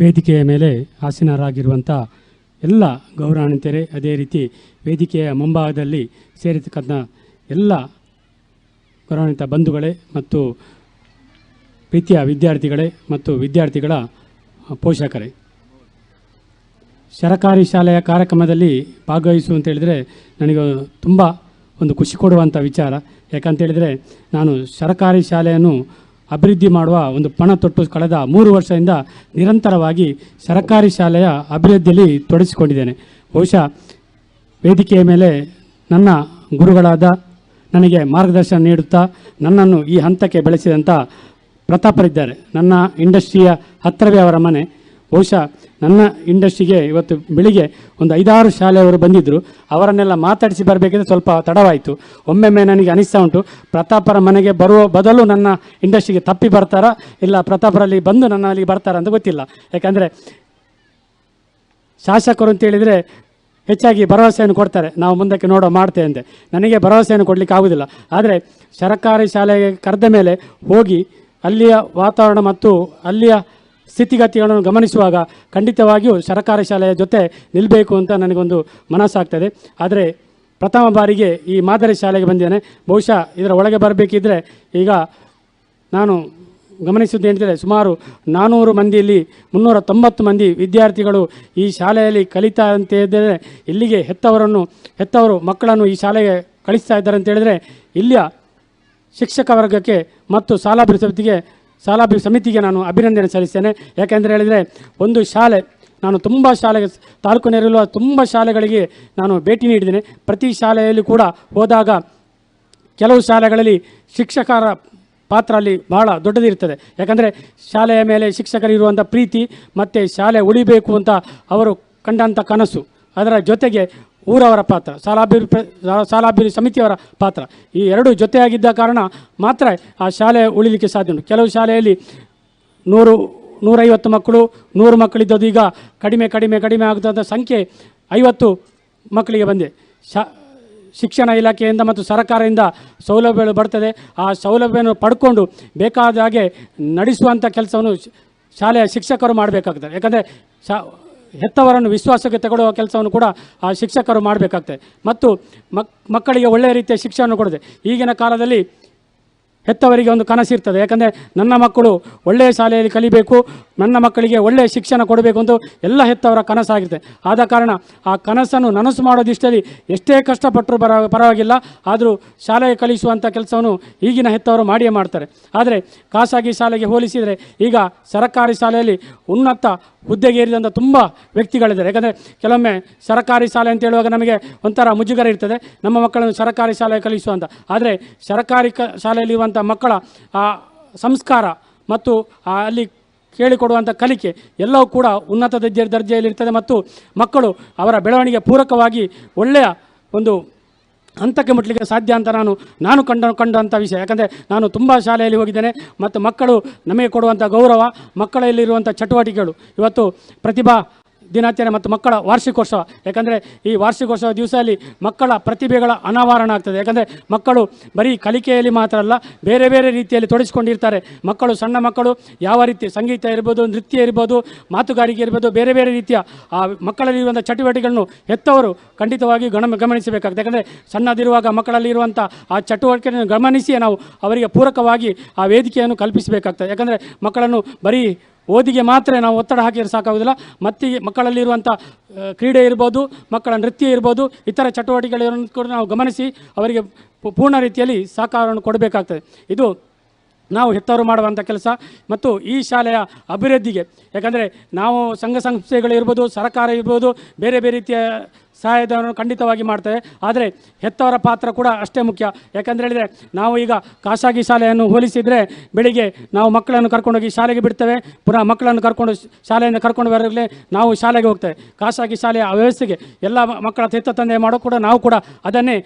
ವೇದಿಕೆಯ ಮೇಲೆ ಆಸೀನರಾಗಿರುವಂಥ ಎಲ್ಲ ಗೌರವಾನ್ವಿತರೇ ಅದೇ ರೀತಿ ವೇದಿಕೆಯ ಮುಂಭಾಗದಲ್ಲಿ ಸೇರಿರ್ತಕ್ಕಂಥ ಎಲ್ಲ ಗೌರವಾನ್ವಿತ ಬಂಧುಗಳೇ ಮತ್ತು ಪ್ರೀತಿಯ ವಿದ್ಯಾರ್ಥಿಗಳೇ ಮತ್ತು ವಿದ್ಯಾರ್ಥಿಗಳ ಪೋಷಕರೇ. ಸರಕಾರಿ ಶಾಲೆಯ ಕಾರ್ಯಕ್ರಮದಲ್ಲಿ ಭಾಗವಹಿಸು ಅಂತ ಹೇಳಿದರೆ ನನಗೆ ತುಂಬ ಒಂದು ಖುಷಿ ಕೊಡುವಂಥ ವಿಚಾರ. ಯಾಕಂತೇಳಿದರೆ ನಾನು ಸರಕಾರಿ ಶಾಲೆಯನ್ನು ಅಭಿವೃದ್ಧಿ ಮಾಡುವ ಒಂದು ಪಣ ತೊಟ್ಟು ಕಳೆದ ಮೂರು ವರ್ಷದಿಂದ ನಿರಂತರವಾಗಿ ಸರ್ಕಾರಿ ಶಾಲೆಯ ಅಭಿವೃದ್ಧಿಯಲ್ಲಿ ತೊಡಗಿಸಿಕೊಂಡಿದ್ದೇನೆ. ಬಹುಶಃ ವೇದಿಕೆಯ ಮೇಲೆ ನನ್ನ ಗುರುಗಳಾದ ನನಗೆ ಮಾರ್ಗದರ್ಶನ ನೀಡುತ್ತಾ ನನ್ನನ್ನು ಈ ಹಂತಕ್ಕೆ ಬೆಳೆಸಿದಂಥ ಪ್ರತಾಪರಿದ್ದಾರೆ. ನನ್ನ ಇಂಡಸ್ಟ್ರಿಯ ಹತ್ತಿರವೇ ಅವರ ಮನೆ. ಬಹುಶಃ ನನ್ನ ಇಂಡಸ್ಟ್ರಿಗೆ ಇವತ್ತು ಬೆಳಿಗ್ಗೆ ಒಂದು ಐದಾರು ಶಾಲೆಯವರು ಬಂದಿದ್ದರು ಅವರನ್ನೆಲ್ಲ ಮಾತಾಡಿಸಿ ಬರಬೇಕಿದ್ರೆ ಸ್ವಲ್ಪ ತಡವಾಯಿತು. ಒಮ್ಮೆಮ್ಮೆ ನನಗೆ ಅನಿಸ್ತಾ ಉಂಟು, ಪ್ರತಾಪರ ಮನೆಗೆ ಬರುವ ಬದಲು ನನ್ನ ಇಂಡಸ್ಟ್ರಿಗೆ ತಪ್ಪಿ ಬರ್ತಾರಾ? ಇಲ್ಲ ಪ್ರತಾಪರಲ್ಲಿ ಬಂದು ನನ್ನ ಅಲ್ಲಿಗೆ ಬರ್ತಾರಾ ಅಂತ ಗೊತ್ತಿಲ್ಲ. ಯಾಕಂದರೆ ಶಾಸಕರು ಅಂತೇಳಿದರೆ ಹೆಚ್ಚಾಗಿ ಭರವಸೆಯನ್ನು ಕೊಡ್ತಾರೆ. ನಾವು ಮುಂದಕ್ಕೆ ನೋಡೋ ಮಾಡ್ತೇವೆ ಅಂತೆ ನನಗೆ ಭರವಸೆಯನ್ನು ಕೊಡಲಿಕ್ಕೆ ಆಗುವುದಿಲ್ಲ ಆದರೆ ಸರ್ಕಾರಿ ಶಾಲೆಗೆ ಕರೆದ ಮೇಲೆ ಹೋಗಿ ಅಲ್ಲಿಯ ವಾತಾವರಣ ಮತ್ತು ಅಲ್ಲಿಯ ಸ್ಥಿತಿಗತಿಗಳನ್ನು ಗಮನಿಸುವಾಗ ಖಂಡಿತವಾಗಿಯೂ ಸರ್ಕಾರಿ ಶಾಲೆಯ ಜೊತೆ ನಿಲ್ಲಬೇಕು ಅಂತ ನನಗೊಂದು ಮನಸ್ಸಾಗ್ತದೆ. ಆದರೆ ಪ್ರಥಮ ಬಾರಿಗೆ ಈ ಮಾದರಿ ಶಾಲೆಗೆ ಬಂದಿದ್ದೇನೆ. ಬಹುಶಃ ಇದರ ಒಳಗೆ ಬರಬೇಕಿದ್ರೆ ಈಗ ನಾನು ಗಮನಿಸಿದ್ದು ಏನಿದೆ, ಸುಮಾರು ನಾನ್ನೂರು ಮಂದಿಯಲ್ಲಿ ಮುನ್ನೂರ ತೊಂಬತ್ತು ಮಂದಿ ವಿದ್ಯಾರ್ಥಿಗಳು ಈ ಶಾಲೆಯಲ್ಲಿ ಕಲಿತಾ ಅಂತ ಹೇಳಿದರೆ ಇಲ್ಲಿಗೆ ಹೆತ್ತವರನ್ನು, ಹೆತ್ತವರು ಮಕ್ಕಳನ್ನು ಈ ಶಾಲೆಗೆ ಕಳಿಸ್ತಾ ಇದ್ದಾರೆ ಅಂತ ಹೇಳಿದರೆ ಇಲ್ಲಿಯ ಶಿಕ್ಷಕ ವರ್ಗಕ್ಕೆ ಮತ್ತು ಶಾಲಾ ಸಾಲಾಭಿವೃದ್ಧಿ ಸಮಿತಿಗೆ ನಾನು ಅಭಿನಂದನೆ ಸಲ್ಲಿಸ್ತೇನೆ. ಯಾಕೆಂದರೆ ಹೇಳಿದರೆ ಒಂದು ಶಾಲೆ, ನಾನು ತುಂಬ ಶಾಲೆಗೆ ತಾಲೂಕಿನಲ್ಲಿರುವ ತುಂಬ ಶಾಲೆಗಳಿಗೆ ನಾನು ಭೇಟಿ ನೀಡಿದ್ದೇನೆ. ಪ್ರತಿ ಶಾಲೆಯಲ್ಲಿ ಕೂಡ ಹೋದಾಗ ಕೆಲವು ಶಾಲೆಗಳಲ್ಲಿ ಶಿಕ್ಷಕರ ಪಾತ್ರ ಅಲ್ಲಿ ಬಹಳ ದೊಡ್ಡದಿರ್ತದೆ ಯಾಕಂದರೆ ಶಾಲೆಯ ಮೇಲೆ ಶಿಕ್ಷಕರಿರುವಂಥ ಪ್ರೀತಿ, ಮತ್ತು ಶಾಲೆ ಉಳಿಬೇಕು ಅಂತ ಅವರು ಕಂಡಂಥ ಕನಸು. ಅದರ ಜೊತೆಗೆ ಊರವರ ಪಾತ್ರ ಸಾಲಾಭಿವೃದ್ಧಿ ಸಾಲಾಭಿವೃದ್ಧಿ ಸಮಿತಿಯವರ ಪಾತ್ರ. ಈ ಎರಡು ಜೊತೆಯಾಗಿದ್ದ ಕಾರಣ ಮಾತ್ರ ಆ ಶಾಲೆ ಉಳಿಲಿಕ್ಕೆ ಸಾಧ್ಯ ಉಂಟು. ಕೆಲವು ಶಾಲೆಯಲ್ಲಿ ನೂರು ನೂರೈವತ್ತು ಮಕ್ಕಳು, ನೂರು ಮಕ್ಕಳಿದ್ದದ್ದು ಈಗ ಕಡಿಮೆ ಕಡಿಮೆ ಕಡಿಮೆ ಆಗುತ್ತಂಥ ಸಂಖ್ಯೆ ಐವತ್ತು ಮಕ್ಕಳಿಗೆ ಬಂದಿದೆ. ಶಾ ಶಿಕ್ಷಣ ಇಲಾಖೆಯಿಂದ ಮತ್ತು ಸರ್ಕಾರದಿಂದ ಸೌಲಭ್ಯಗಳು ಬರ್ತದೆ ಆ ಸೌಲಭ್ಯವನ್ನು ಪಡ್ಕೊಂಡು ಬೇಕಾದ ಹಾಗೆ ನಡೆಸುವಂಥ ಕೆಲಸವನ್ನು ಶಾಲೆಯ ಶಿಕ್ಷಕರು ಮಾಡಬೇಕಾಗ್ತದೆ. ಯಾಕಂದರೆ ಶಾ ಹೆತ್ತವರನ್ನು ವಿಶ್ವಾಸಕ್ಕೆ ತಗೊಳ್ಳುವ ಕೆಲಸವನ್ನು ಕೂಡ ಆ ಶಿಕ್ಷಕರು ಮಾಡಬೇಕಾಗ್ತದೆ. ಮತ್ತು ಮಕ್, ಮಕ್ಕಳಿಗೆ ಒಳ್ಳೆಯ ರೀತಿಯ ಶಿಕ್ಷಣ ಕೊಡದೆ ಈಗಿನ ಕಾಲದಲ್ಲಿ ಹೆತ್ತವರಿಗೆ ಒಂದು ಕನಸಿರ್ತದೆ ಯಾಕಂದರೆ ನನ್ನ ಮಕ್ಕಳು ಒಳ್ಳೆಯ ಶಾಲೆಯಲ್ಲಿ ಕಲಿಬೇಕು, ನನ್ನ ಮಕ್ಕಳಿಗೆ ಒಳ್ಳೆಯ ಶಿಕ್ಷಣ ಕೊಡಬೇಕು ಅಂತ ಎಲ್ಲ ಹೆತ್ತವರ ಕನಸಾಗಿರುತ್ತೆ. ಆದ ಕಾರಣ ಆ ಕನಸನ್ನು ನನಸು ಮಾಡೋ ದಿಷ್ಟಲ್ಲಿ ಎಷ್ಟೇ ಕಷ್ಟಪಟ್ಟರು ಬರ ಪರವಾಗಿಲ್ಲ. ಆದರೂ ಶಾಲೆಗೆ ಕಲಿಸುವಂಥ ಕೆಲಸವನ್ನು ಈಗಿನ ಹೆತ್ತವರು ಮಾಡಿಯೇ ಮಾಡ್ತಾರೆ. ಆದರೆ ಖಾಸಗಿ ಶಾಲೆಗೆ ಹೋಲಿಸಿದರೆ ಈಗ ಸರಕಾರಿ ಶಾಲೆಯಲ್ಲಿ ಉನ್ನತ ಹುದ್ದೆಗೆ ಏರಿದಂಥ ತುಂಬ ವ್ಯಕ್ತಿಗಳಿದ್ದಾರೆ. ಯಾಕಂದರೆ ಕೆಲವೊಮ್ಮೆ ಸರಕಾರಿ ಶಾಲೆ ಅಂತ ಹೇಳುವಾಗ ನಮಗೆ ಒಂಥರ ಮುಜುಗರ ಇರ್ತದೆ. ನಮ್ಮ ಮಕ್ಕಳನ್ನು ಸರಕಾರಿ ಶಾಲೆಗೆ ಕಲಿಸುವಂಥ ಆದರೆ ಸರಕಾರಿ ಕ ಮಕ್ಕಳ, ಆ, ಸಂಸ್ಕಾರ ಮತ್ತು ಅಲ್ಲಿ ಕೇಳಿಕೊಡುವಂಥ ಕಲಿಕೆ ಎಲ್ಲವೂ ಕೂಡ ಉನ್ನತ ದರ್ಜೆ ದರ್ಜೆಯಲ್ಲಿರ್ತದೆ ಮತ್ತು ಮಕ್ಕಳು ಅವರ ಬೆಳವಣಿಗೆ ಪೂರಕವಾಗಿ ಒಳ್ಳೆಯ ಒಂದು ಹಂತಕ್ಕೆ ಮುಟ್ಲಿಕ್ಕೆ ಸಾಧ್ಯ ಅಂತ ನಾನು ನಾನು ಕಂಡ ಕಂಡಂಥ ವಿಷಯ. ಯಾಕಂದರೆ ನಾನು ತುಂಬ ಶಾಲೆಯಲ್ಲಿ ಹೋಗಿದ್ದೇನೆ ಮತ್ತು ಮಕ್ಕಳು ನಮಗೆ ಕೊಡುವಂಥ ಗೌರವ ಮಕ್ಕಳಲ್ಲಿರುವಂಥ ಚಟುವಟಿಕೆಗಳು. ಇವತ್ತು ಪ್ರತಿಭಾ ದಿನಾಚರಣೆ ಮತ್ತು ಮಕ್ಕಳ ವಾರ್ಷಿಕೋತ್ಸವ. ಯಾಕಂದರೆ ಈ ವಾರ್ಷಿಕೋತ್ಸವ ದಿವಸದಲ್ಲಿ ಮಕ್ಕಳ ಪ್ರತಿಭೆಗಳ ಅನಾವರಣ ಆಗ್ತದೆ. ಯಾಕಂದರೆ ಮಕ್ಕಳು ಬರೀ ಕಲಿಕೆಯಲ್ಲಿ ಮಾತ್ರ ಅಲ್ಲ, ಬೇರೆ ಬೇರೆ ರೀತಿಯಲ್ಲಿ ತೊಡಗಿಸ್ಕೊಂಡಿರ್ತಾರೆ. ಮಕ್ಕಳು ಸಣ್ಣ ಮಕ್ಕಳು ಯಾವ ರೀತಿ ಸಂಗೀತ ಇರ್ಬೋದು, ನೃತ್ಯ ಇರ್ಬೋದು, ಮಾತುಗಾರಿಕೆ ಇರ್ಬೋದು, ಬೇರೆ ಬೇರೆ ರೀತಿಯ ಆ ಮಕ್ಕಳಲ್ಲಿರುವಂಥ ಚಟುವಟಿಕೆಗಳನ್ನು ಹೆತ್ತವರು ಖಂಡಿತವಾಗಿ ಗಣ ಗಮನಿಸಬೇಕಾಗ್ತದೆ. ಯಾಕಂದರೆ ಸಣ್ಣದಿರುವಾಗ ಮಕ್ಕಳಲ್ಲಿರುವಂಥ ಆ ಚಟುವಟಿಕೆಯನ್ನು ಗಮನಿಸಿಯೇ ನಾವು ಅವರಿಗೆ ಪೂರಕವಾಗಿ ಆ ವೇದಿಕೆಯನ್ನು ಕಲ್ಪಿಸಬೇಕಾಗ್ತದೆ. ಯಾಕಂದರೆ ಮಕ್ಕಳನ್ನು ಬರೀ ಓದಿಗೆ ಮಾತ್ರ ನಾವು ಒತ್ತಡ ಹಾಕಿದರೆ ಸಾಕಾಗೋದಿಲ್ಲ ಮತ್ತೆ ಮಕ್ಕಳಲ್ಲಿರುವಂಥ ಕ್ರೀಡೆ ಇರ್ಬೋದು, ಮಕ್ಕಳ ನೃತ್ಯ ಇರ್ಬೋದು, ಇತರ ಚಟುವಟಿಕೆಗಳನ್ನು ಕೂಡ ನಾವು ಗಮನಿಸಿ ಅವರಿಗೆ ಪೂರ್ಣ ರೀತಿಯಲ್ಲಿ ಸಹಕಾರವನ್ನು ಕೊಡಬೇಕಾಗ್ತದೆ. ಇದು ನಾವು ಹೆತ್ತವರು ಮಾಡುವಂಥ ಕೆಲಸ ಮತ್ತು ಈ ಶಾಲೆಯ ಅಭಿವೃದ್ಧಿಗೆ. ಯಾಕಂದರೆ ನಾವು ಸಂಘ ಸಂಸ್ಥೆಗಳು ಇರ್ಬೋದು, ಸರ್ಕಾರ ಇರ್ಬೋದು, ಬೇರೆ ಬೇರೆ ರೀತಿಯ ಸಹಾಯಧನವನ್ನು ಖಂಡಿತವಾಗಿ ಮಾಡ್ತೇವೆ. ಆದರೆ ಹೆತ್ತವರ ಪಾತ್ರ ಕೂಡ ಅಷ್ಟೇ ಮುಖ್ಯ. ಯಾಕಂದರೆ ಹೇಳಿದರೆ ನಾವು ಈಗ ಖಾಸಗಿ ಶಾಲೆಯನ್ನು ಹೋಲಿಸಿದರೆ ಬೆಳಿಗ್ಗೆ ನಾವು ಮಕ್ಕಳನ್ನು ಕರ್ಕೊಂಡೋಗಿ ಶಾಲೆಗೆ ಬಿಡ್ತೇವೆ. ಪುನಃ ಮಕ್ಕಳನ್ನು ಕರ್ಕೊಂಡು ಶಾಲೆಯನ್ನು ಕರ್ಕೊಂಡು ಬರಲೇ, ನಾವು ಶಾಲೆಗೆ ಹೋಗ್ತೇವೆ. ಖಾಸಗಿ ಶಾಲೆಯ ವ್ಯವಸ್ಥೆಗೆ ಎಲ್ಲ ಮಕ್ಕಳ ಹೆತ್ತ ತಂದೆ ಮಾಡೋ ಕೂಡ ನಾವು ಕೂಡ ಅದನ್ನೇ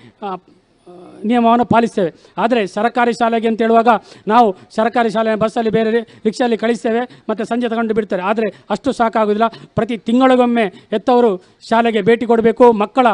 ನಿಯಮವನ್ನು ಪಾಲಿಸ್ತೇವೆ. ಆದರೆ ಸರ್ಕಾರಿ ಶಾಲೆಗೆ ಅಂತ ಹೇಳುವಾಗ ನಾವು ಸರ್ಕಾರಿ ಶಾಲೆ ಬಸ್ಸಲ್ಲಿ ಬೇರೆ ರಿಕ್ಷಾಲಿ ಕಳಿಸ್ತೇವೆ ಮತ್ತು ಸಂಜೆ ತಗೊಂಡು ಬಿಡ್ತಾರೆ. ಆದರೆ ಅಷ್ಟು ಸಾಕಾಗೋದಿಲ್ಲ. ಪ್ರತಿ ತಿಂಗಳಿಗೊಮ್ಮೆ ಎತ್ತವರು ಶಾಲೆಗೆ ಭೇಟಿ ಕೊಡಬೇಕು. ಮಕ್ಕಳ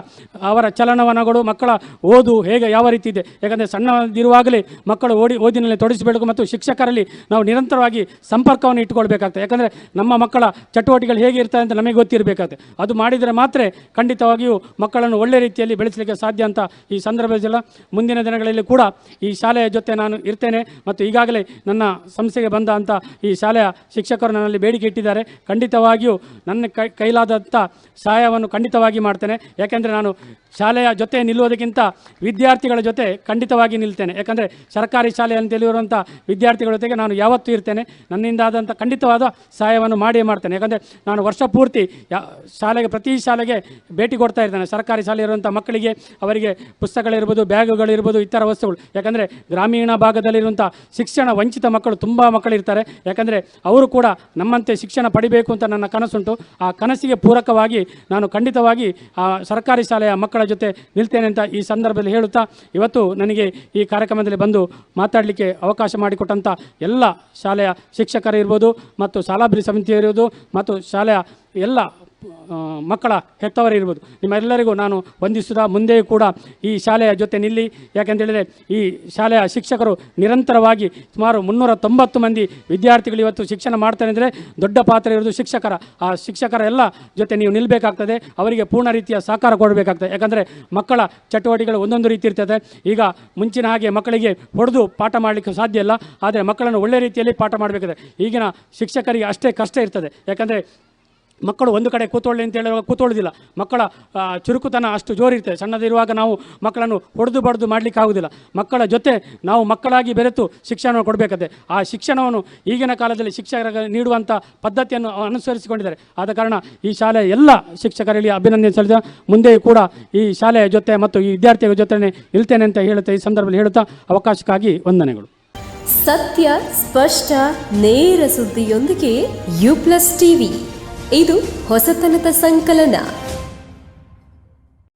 ಅವರ ಚಲನವನಗಳು, ಮಕ್ಕಳ ಓದು ಹೇಗೆ ಯಾವ ರೀತಿ ಇದೆ. ಯಾಕಂದರೆ ಸಣ್ಣದಿರುವಾಗಲೇ ಮಕ್ಕಳು ಓಡಿ ಓದಿನಲ್ಲಿ ತೊಡಗಿಸಬೇಕು ಮತ್ತು ಶಿಕ್ಷಕರಲ್ಲಿ ನಾವು ನಿರಂತರವಾಗಿ ಸಂಪರ್ಕವನ್ನು ಇಟ್ಟುಕೊಳ್ಬೇಕಾಗ್ತದೆ. ಯಾಕಂದರೆ ನಮ್ಮ ಮಕ್ಕಳ ಚಟುವಟಿಕೆಗಳು ಹೇಗೆ ಇರ್ತವೆ ಅಂತ ನಮಗೆ ಗೊತ್ತಿರಬೇಕಾಗ್ತದೆ. ಅದು ಮಾಡಿದರೆ ಮಾತ್ರ ಖಂಡಿತವಾಗಿಯೂ ಮಕ್ಕಳನ್ನು ಒಳ್ಳೆ ರೀತಿಯಲ್ಲಿ ಬೆಳೆಸಲಿಕ್ಕೆ ಸಾಧ್ಯ ಅಂತ ಈ ಸಂದರ್ಭದಲ್ಲಿ ಮುಂದಿನ ದಿನಗಳಲ್ಲಿ ಕೂಡ ಈ ಶಾಲೆಯ ಜೊತೆ ನಾನು ಇರ್ತೇನೆ ಮತ್ತು ಈಗಾಗಲೇ ನನ್ನ ಸಂಸ್ಥೆಗೆ ಬಂದ ಅಂತ ಈ ಶಾಲೆಯ ಶಿಕ್ಷಕರು ನನ್ನಲ್ಲಿ ಬೇಡಿಕೆ ಇಟ್ಟಿದ್ದಾರೆ. ಖಂಡಿತವಾಗಿಯೂ ನನ್ನ ಕೈ ಕೈಲಾದಂಥ ಸಹಾಯವನ್ನು ಖಂಡಿತವಾಗಿ ಮಾಡ್ತೇನೆ. ಯಾಕೆಂದರೆ ನಾನು ಶಾಲೆಯ ಜೊತೆ ನಿಲ್ಲುವುದಕ್ಕಿಂತ ವಿದ್ಯಾರ್ಥಿಗಳ ಜೊತೆ ಖಂಡಿತವಾಗಿ ನಿಲ್ತೇನೆ. ಯಾಕಂದರೆ ಸರ್ಕಾರಿ ಶಾಲೆಯಲ್ಲಿ ತಿಳಿಯುವಂಥ ವಿದ್ಯಾರ್ಥಿಗಳ ಜೊತೆಗೆ ನಾನು ಯಾವತ್ತೂ ಇರ್ತೇನೆ. ನನ್ನಿಂದ ಆದಂಥ ಖಂಡಿತವಾದ ಸಹಾಯವನ್ನು ಮಾಡಿಯೇ ಮಾಡ್ತೇನೆ. ಯಾಕಂದರೆ ನಾನು ವರ್ಷ ಪೂರ್ತಿ ಯಾ, ಶಾಲೆಗೆ, ಪ್ರತಿ ಶಾಲೆಗೆ ಭೇಟಿ ಕೊಡ್ತಾ ಇರ್ತೇನೆ. ಸರ್ಕಾರಿ ಶಾಲೆ ಇರುವಂಥ ಮಕ್ಕಳಿಗೆ, ಅವರಿಗೆ ಪುಸ್ತಕಗಳಿರ್ಬೋದು ಬ್ಯಾಗುಗಳಿರ್ಬೋದು ಇತರ ವಸ್ತುಗಳು. ಯಾಕಂದರೆ ಗ್ರಾಮೀಣ ಭಾಗದಲ್ಲಿರುವಂಥ ಶಿಕ್ಷಣ ವಂಚಿತ ಮಕ್ಕಳು ತುಂಬ ಮಕ್ಕಳಿರ್ತಾರೆ. ಯಾಕಂದರೆ ಅವರು ಕೂಡ ನಮ್ಮಂತೆ ಶಿಕ್ಷಣ ಪಡಿಬೇಕು ಅಂತ ನನ್ನ ಕನಸುಂಟು. ಆ ಕನಸಿಗೆ ಪೂರಕವಾಗಿ ನಾನು ಖಂಡಿತವಾಗಿ ಆ ಸರ್ಕಾರಿ ಶಾಲೆಯ ಮಕ್ಕಳ ಜೊತೆ ನಿಲ್ತೇನೆ ಅಂತ ಈ ಸಂದರ್ಭದಲ್ಲಿ ಹೇಳುತ್ತಾ, ಇವತ್ತು ನನಗೆ ಈ ಕಾರ್ಯಕ್ರಮದಲ್ಲಿ ಬಂದು ಮಾತಾಡಲಿಕ್ಕೆ ಅವಕಾಶ ಮಾಡಿಕೊಟ್ಟಂಥ ಎಲ್ಲ ಶಾಲೆಯ ಶಿಕ್ಷಕರು ಇರ್ಬೋದು ಮತ್ತು ಶಾಲಾಭಿವೃದ್ಧಿ ಸಮಿತಿ ಇರ್ಬೋದು ಮತ್ತು ಶಾಲೆಯ ಎಲ್ಲ ಮಕ್ಕಳ ಹೆತ್ತವರಿರ್ಬೋದು ನಿಮ್ಮೆಲ್ಲರಿಗೂ ನಾನು ವಂದಿಸುತ್ತಾ ಮುಂದೆಯೂ ಕೂಡ ಈ ಶಾಲೆಯ ಜೊತೆ ನಿಲ್ಲಿ. ಯಾಕೆಂತೇಳಿದರೆ ಈ ಶಾಲೆಯ ಶಿಕ್ಷಕರು ನಿರಂತರವಾಗಿ ಸುಮಾರು ಮುನ್ನೂರ ತೊಂಬತ್ತು ಮಂದಿ ವಿದ್ಯಾರ್ಥಿಗಳು ಇವತ್ತು ಶಿಕ್ಷಣ ಮಾಡ್ತಾರೆ ಅಂದರೆ ದೊಡ್ಡ ಪಾತ್ರ ಇರೋದು ಶಿಕ್ಷಕರ. ಆ ಶಿಕ್ಷಕರ ಎಲ್ಲ ಜೊತೆ ನೀವು ನಿಲ್ಲಬೇಕಾಗ್ತದೆ ಅವರಿಗೆ ಪೂರ್ಣ ರೀತಿಯ ಸಹಕಾರ ಕೊಡಬೇಕಾಗ್ತದೆ. ಯಾಕಂದರೆ ಮಕ್ಕಳ ಚಟುವಟಿಕೆಗಳು ಒಂದೊಂದು ರೀತಿ ಇರ್ತದೆ. ಈಗ ಮುಂಚಿನ ಹಾಗೆ ಮಕ್ಕಳಿಗೆ ಹೊಡೆದು ಪಾಠ ಮಾಡಲಿಕ್ಕೆ ಸಾಧ್ಯ ಇಲ್ಲ. ಆದರೆ ಮಕ್ಕಳನ್ನು ಒಳ್ಳೆ ರೀತಿಯಲ್ಲಿ ಪಾಠ ಮಾಡಬೇಕಾದ್ರೆ ಈಗಿನ ಶಿಕ್ಷಕರಿಗೆ ಅಷ್ಟೇ ಕಷ್ಟ ಇರ್ತದೆ. ಯಾಕಂದರೆ ಮಕ್ಕಳು ಒಂದು ಕಡೆ ಕೂತೊಳ್ಳಿ ಅಂತ ಹೇಳುವಾಗ ಕೂತೊಳ್ಳೋದಿಲ್ಲ. ಮಕ್ಕಳ ಚುರುಕುತನ ಅಷ್ಟು ಜೋರಿರ್ತದೆ. ಸಣ್ಣದಿರುವಾಗ ನಾವು ಮಕ್ಕಳನ್ನು ಹೊಡೆದು ಬಡ್ದು ಮಾಡಲಿಕ್ಕೆ ಆಗುವುದಿಲ್ಲ ಮಕ್ಕಳ ಜೊತೆ ನಾವು ಮಕ್ಕಳಾಗಿ ಬೆರೆತು ಶಿಕ್ಷಣವನ್ನು ಕೊಡಬೇಕಾದ್ರೆ ಆ ಶಿಕ್ಷಣವನ್ನು ಈಗಿನ ಕಾಲದಲ್ಲಿ ಶಿಕ್ಷಕರ ನೀಡುವಂಥ ಪದ್ಧತಿಯನ್ನು ಅನುಸರಿಸಿಕೊಂಡಿದ್ದಾರೆ. ಆದ ಕಾರಣ ಈ ಶಾಲೆಯ ಎಲ್ಲ ಶಿಕ್ಷಕರಲ್ಲಿ ಅಭಿನಂದನೆ ಸಲ್ಲಿದ ಮುಂದೆಯೂ ಕೂಡ ಈ ಶಾಲೆಯ ಜೊತೆ ಮತ್ತು ಈ ವಿದ್ಯಾರ್ಥಿಗಳ ಜೊತೆನೇ ಇಲ್ತೇನೆ ಅಂತ ಹೇಳುತ್ತಾ, ಈ ಸಂದರ್ಭದಲ್ಲಿ ಹೇಳುತ್ತಾ ಅವಕಾಶಕ್ಕಾಗಿ ವಂದನೆಗಳು. ಸತ್ಯ, ಸ್ಪಷ್ಟ, ನೇರ ಸುದ್ದಿಯೊಂದಿಗೆ ಯು ಪ್ಲಸ್ ಟಿವಿ ಇದು ಹೊಸತನದ ಸಂಕಲನ.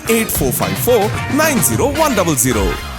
98454 90100.